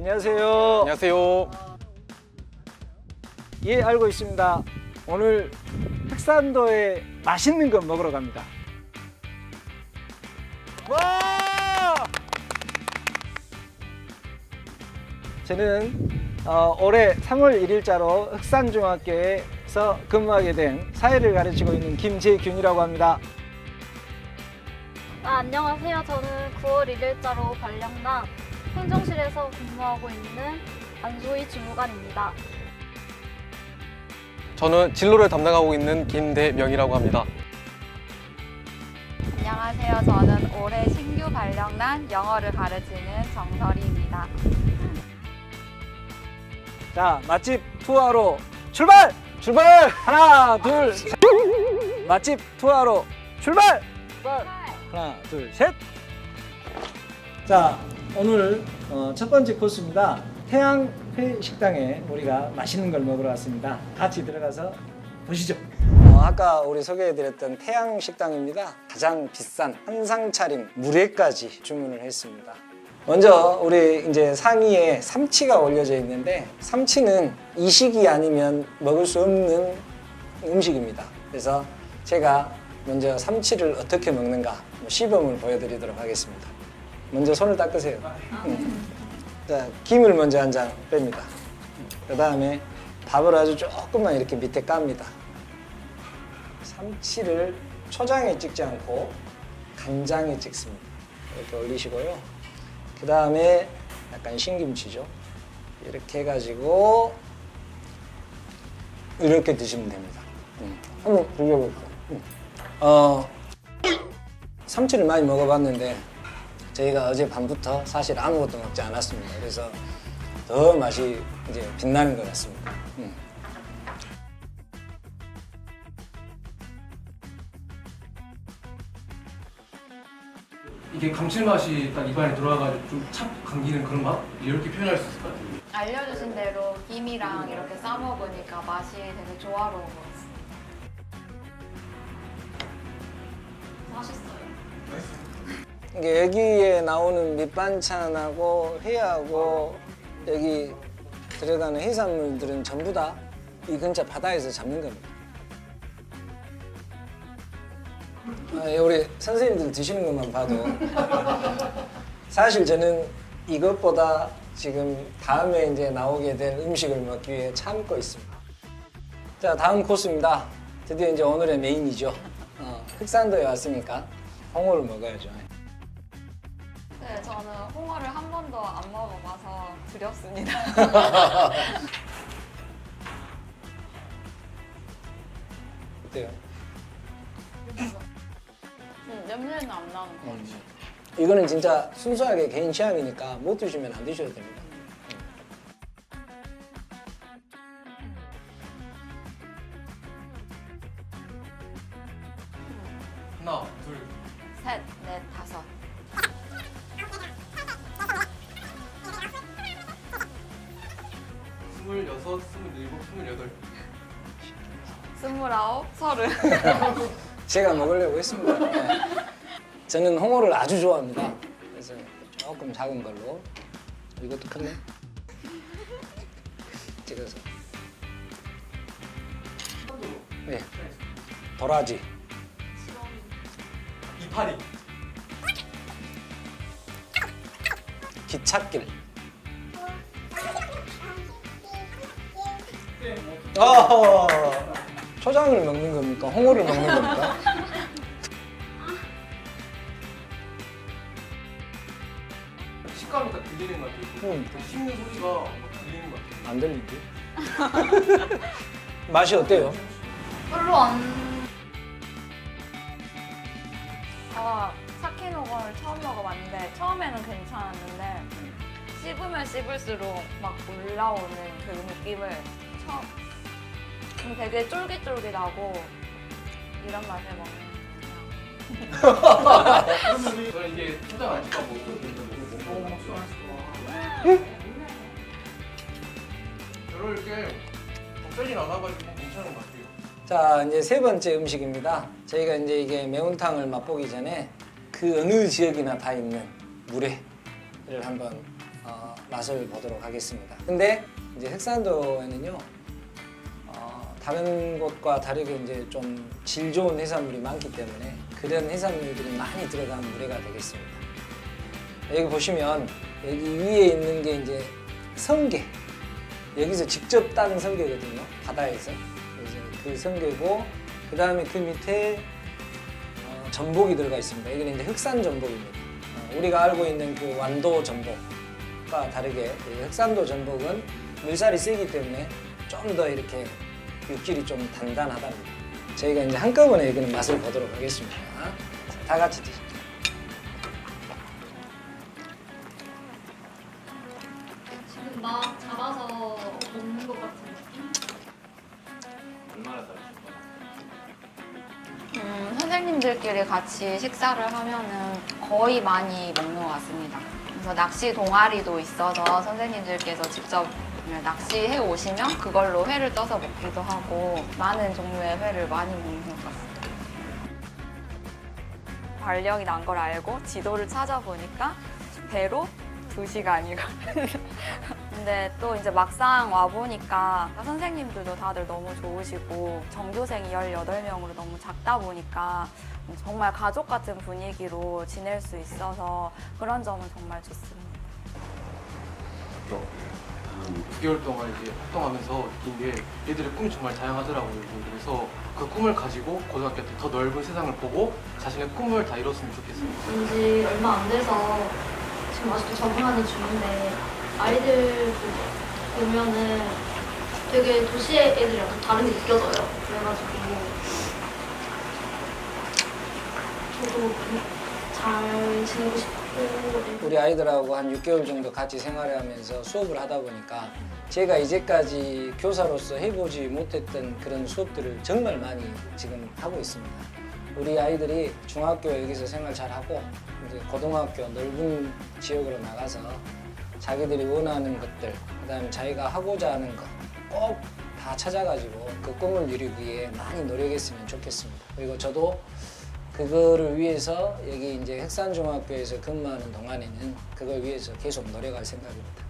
안녕하세요. 안녕하세요. 예, 알고 있습니다. 오늘 흑산도에 맛있는 거 먹으러 갑니다. 와! 저는 어, 올해 3월 1일자로 흑산중학교에서 근무하게 된 사회를 가르치고 있는 김재균이라고 합니다. 아, 안녕하세요. 저는 9월 1일자로 발령난 행정실에서 근무하고 있는 안소희 주무관입니다. 저는 진로를 담당하고 있는 김대명이라고 합니다. 안녕하세요. 저는 올해 신규 발령난 영어를 가르치는 정설이입니다. 자, 맛집 투어로 출발! 출발! 하나, 둘, 셋. 맛집 투어로 출발! 출발! 하나, 둘, 셋. 자, 오늘 어, 첫 번째 코스입니다. 태양 회 식당에 우리가 맛있는 걸 먹으러 왔습니다. 같이 들어가서 보시죠. 어, 아까 우리 소개해드렸던 태양 식당입니다. 가장 비싼 한상 차림 물회까지 주문을 했습니다. 먼저 우리 이제 상의에 삼치가 올려져 있는데 삼치는 이 시기 아니면 먹을 수 없는 음식입니다. 그래서 제가 먼저 삼치를 어떻게 먹는가 뭐 시범을 보여드리도록 하겠습니다. 먼저 손을 닦으세요. 음. 자, 김을 먼저 한 장 뺍니다. 그 다음에 밥을 아주 조금만 이렇게 밑에 깝니다. 삼치를 초장에 찍지 않고 간장에 찍습니다. 이렇게 올리시고요. 그 다음에 약간 신김치죠. 이렇게 해가지고 이렇게 드시면 됩니다. 음. 한번 드셔볼까요? 음. 어, 삼치를 많이 먹어봤는데 저희가 어제 밤부터 사실 아무것도 먹지 않았습니다. 그래서 더 맛이 이제 빛나는 것 같습니다. 음. 이게 감칠맛이 딱 입안에 들어와가지고 좀 착 감기는 그런 맛? 이렇게 표현할 수 있을까요? 알려주신 대로 김이랑 이렇게 싸 먹으니까 맛이 되게 조화로운 것 같습니다. 맛있어요. 여기에 나오는 밑반찬하고 회하고 여기 들어가는 해산물들은 전부 다 이 근처 바다에서 잡는 겁니다. 아, 예, 우리 선생님들 드시는 것만 봐도 사실 저는 이것보다 지금 다음에 이제 나오게 될 음식을 먹기 위해 참고 있습니다. 자, 다음 코스입니다. 드디어 이제 오늘의 메인이죠. 어, 흑산도에 왔으니까 홍어를 먹어야죠. 번도 안 먹어봐서 두렵습니다. 어때요? 음, 냄새는 안 나는 것 같아요. 이거는 진짜 순수하게 개인 취향이니까 못 드시면 안 드셔도 됩니다. 하나, 둘, 셋, 넷, 다섯. 스물여섯, 스물일곱, 스물여덟. 스물아홉, 서른. 제가 먹으려고 했습니다. 네. 저는 홍어를 아주 좋아합니다. 그래서 조금 작은 걸로 이것도 크네. 찍어서. 네. 도라지. 이파리. 기찻길. 어, 초장을 먹는 겁니까? 홍어를 먹는 겁니까? 식감이 딱 들리는 것 같아요. 음. 그 씹는 소리가 막 들리는 것 같아요. 안 들리지? 맛이 어때요? 별로 안. 제가 사키노건을 처음 먹어봤는데 처음에는 괜찮았는데 씹으면 씹을수록 막 올라오는 그 느낌을 처음 음, 되게 쫄깃쫄깃하고 이런 맛에 먹는 저는 이게 초장 안 찍어 먹거든요. 먹어먹지 않았어. 별로 이렇게 적절히 나눠가지고 괜찮은 것 같아요. 자, 이제 세 번째 음식입니다. 저희가 이제 이게 매운탕을 맛보기 전에 그 어느 지역이나 다 있는 물회를 한번 어, 맛을 보도록 하겠습니다. 근데 이제 흑산도에는요 어, 다른 곳과 다르게 이제 좀 질 좋은 해산물이 많기 때문에 그런 해산물들이 많이 들어간 물회가 되겠습니다. 여기 보시면 여기 위에 있는 게 이제 성게. 여기서 직접 따는 성게거든요 바다에서. 그래서 그 성게고 그 다음에 그 밑에 어, 전복이 들어가 있습니다. 여기는 이제 흑산 전복입니다. 어, 우리가 알고 있는 그 완도 전복과 다르게 이 흑산도 전복은 물살이 세기 때문에 좀 더 이렇게 육질이 좀 단단하답니다 저희가 이제 한꺼번에 여기는 맛을 보도록 하겠습니다 자, 다 같이 드시죠 지금 막 잡아서 먹는 것 같은 느낌? 음, 선생님들끼리 같이 식사를 하면은 거의 많이 먹는 것 같습니다. 그래서 낚시 동아리도 있어서 선생님들께서 직접 낚시해 오시면 그걸로 회를 떠서 먹기도 하고 많은 종류의 회를 많이 먹는 것 같습니다. 발령이 난 걸 알고 지도를 찾아보니까 배로 두시간이고 근데 또 이제 막상 와보니까 선생님들도 다들 너무 좋으시고 전교생이 18명으로 너무 작다 보니까 정말 가족 같은 분위기로 지낼 수 있어서 그런 점은 정말 좋습니다. 한 9개월 동안 이제 활동하면서 느낀 게 얘들의 꿈이 정말 다양하더라고요. 그래서 그 꿈을 가지고 고등학교 때 더 넓은 세상을 보고 자신의 꿈을 다 이뤘으면 좋겠습니다. 왠지 얼마 안 돼서 지금 아직도 적응하는 중인데 아이들 보면은 되게 도시 애들이랑 좀 다른 게 느껴져요. 그래가지고 저도 잘 지내고 싶고 우리 아이들하고 한 6개월 정도 같이 생활하면서 수업을 하다 보니까 제가 이제까지 교사로서 해보지 못했던 그런 수업들을 정말 많이 지금 하고 있습니다. 우리 아이들이 중학교 여기서 생활 잘하고 이제 고등학교 넓은 지역으로 나가서 자기들이 원하는 것들, 그다음에 자기가 하고자 하는 것 꼭 다 찾아가지고 그 꿈을 이루기 위해 많이 노력했으면 좋겠습니다. 그리고 저도 그거를 위해서 여기 이제 흑산중학교에서 근무하는 동안에는 그걸 위해서 계속 노력할 생각입니다.